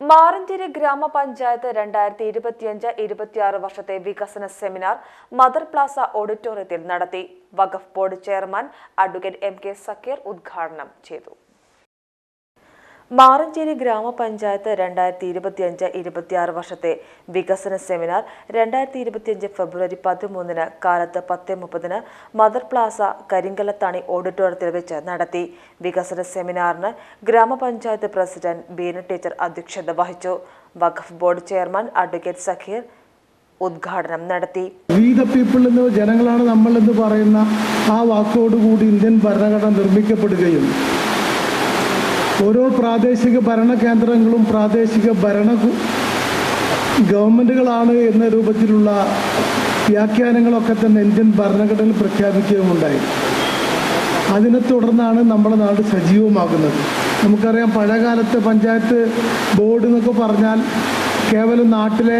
മാറഞ്ചേരി ഗ്രാമപഞ്ചായത്ത് രണ്ടായിരത്തി ഇരുപത്തിയഞ്ച് ഇരുപത്തിയാറ് വർഷത്തെ വികസന സെമിനാർ മദർ പ്ലാസ ഓഡിറ്റോറിയത്തിൽ നടത്തി. Waqf board chairman advocate M K Zakir ഉദ്ഘാടനം ചെയ്തു. മാറഞ്ചേരി ഗ്രാമപഞ്ചായത്ത് രണ്ടായിരത്തി ഇരുപത്തിയഞ്ച് ഇരുപത്തിയാറ് വർഷത്തെ വികസന സെമിനാർ രണ്ടായിരത്തി ഇരുപത്തിയഞ്ച് ഫെബ്രുവരി പതിമൂന്നിന് കാലത്ത് പത്ത് മുപ്പതിന് മദർ പ്ലാസ കരിങ്കലത്താണി ഓഡിറ്റോറിയത്തിൽ വെച്ച് നടത്തി വികസന സെമിനാറിന് ഗ്രാമപഞ്ചായത്ത് പ്രസിഡന്റ് ബീന ടീച്ചർ അധ്യക്ഷത വഹിച്ചു Waqf board chairman advocate Zakir ഉദ്ഘാടനം നടത്തി പീപ്പിൾ എന്ന് ജനങ്ങളാണ് നമ്മൾ എന്ന് പറയുന്ന ആ വാക്കോടുകൂടി ഇന്ത്യൻ ഭരണഘടന നിർമ്മിക്കപ്പെടുകയും ഓരോ പ്രാദേശിക ഭരണ കേന്ദ്രങ്ങളും പ്രാദേശിക ഭരണ ഗവൺമെന്റുകളാണ് എന്ന രൂപത്തിലുള്ള വ്യാഖ്യാനങ്ങളൊക്കെ തന്നെ ഇന്ത്യൻ ഭരണഘടനയിൽ പ്രഖ്യാപിക്കുകയുമുണ്ടായി. അതിനെ തുടർന്നാണ് നമ്മുടെ നാട് സജീവമാകുന്നത്. നമുക്കറിയാം പഴയകാലത്ത് പഞ്ചായത്ത് ബോർഡ് എന്നൊക്കെ പറഞ്ഞാൽ കേവലം നാട്ടിലെ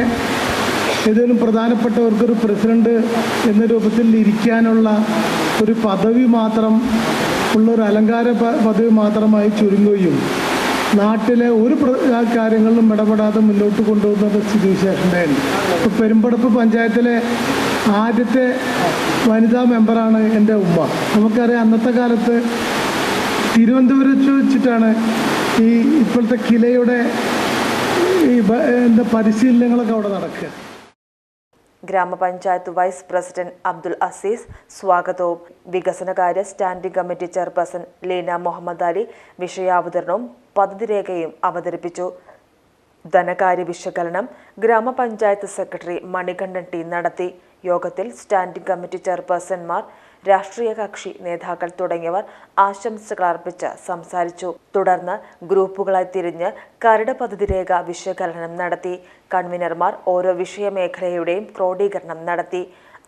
ഏതെങ്കിലും പ്രധാനപ്പെട്ടവർക്കൊരു പ്രസിഡന്റ് എന്ന രൂപത്തിൽ ഇരിക്കാനുള്ള ഒരു പദവി മാത്രം ഉള്ള ഒരു അലങ്കാര പതിവ് മാത്രമായി ചുരുങ്ങുകയും നാട്ടിലെ ഒരു കാര്യങ്ങളിലും ഇടപെടാതെ മുന്നോട്ട് കൊണ്ടുപോകുന്ന സ്ഥിതിവിശേഷം ഉണ്ടായിരുന്നു ഇപ്പോൾ പെരുമ്പടപ്പ് പഞ്ചായത്തിലെ ആദ്യത്തെ വനിതാ മെമ്പറാണ് എന്റെ ഉമ്മ. നമുക്കറിയാം അന്നത്തെ കാലത്ത് തിരുവനന്തപുരത്ത് വെച്ചിട്ടാണ് ഈ ഇപ്പോഴത്തെ കിലയുടെ ഈ എന്താ പരിശീലനങ്ങളൊക്കെ അവിടെ നടക്കുക. ഗ്രാമപഞ്ചായത്ത് വൈസ് പ്രസിഡന്റ് അബ്ദുൽ അസീസ് സ്വാഗതവും. വികസനകാര്യ standing committee chairperson Leena Muhammad Ali വിഷയാവതരണവും പദ്ധതി രേഖയും അവതരിപ്പിച്ചു. ധനകാര്യ വിശകലനം ഗ്രാമപഞ്ചായത്ത് സെക്രട്ടറി മണികണ്ഠൻ ടി നടത്തി. യോഗത്തിൽ സ്റ്റാൻഡിംഗ് കമ്മിറ്റി ചെയർപേഴ്സൺമാർ രാഷ്ട്രീയ കക്ഷി നേതാക്കൾ തുടങ്ങിയവർ ആശംസകൾ അർപ്പിച്ച് സംസാരിച്ചു. തുടർന്ന് ഗ്രൂപ്പുകളായി തിരിഞ്ഞ് കരട് പദ്ധതി രേഖ വിശകലനം നടത്തി. കൺവീനർമാർ ഓരോ വിഷയമേഖലയുടെയും ക്രോഡീകരണം നടത്തി.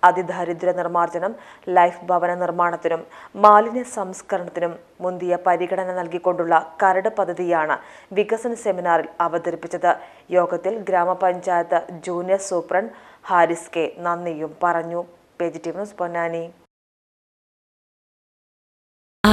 അതിദാരിദ്ര്യ നിർമ്മാർജനം ലൈഫ് ഭവന നിർമ്മാണത്തിനും മാലിന്യ സംസ്കരണത്തിനും മുന്തിയ പരിഗണന നൽകിക്കൊണ്ടുള്ള കരട് പദ്ധതിയാണ് വികസന സെമിനാറിൽ അവതരിപ്പിച്ചത്. യോഗത്തിൽ ഗ്രാമപഞ്ചായത്ത് ജൂനിയർ സൂപ്രണ്ട് ഹാരിസ് കെ നന്ദിയും പറഞ്ഞു. Positive news Ponnani.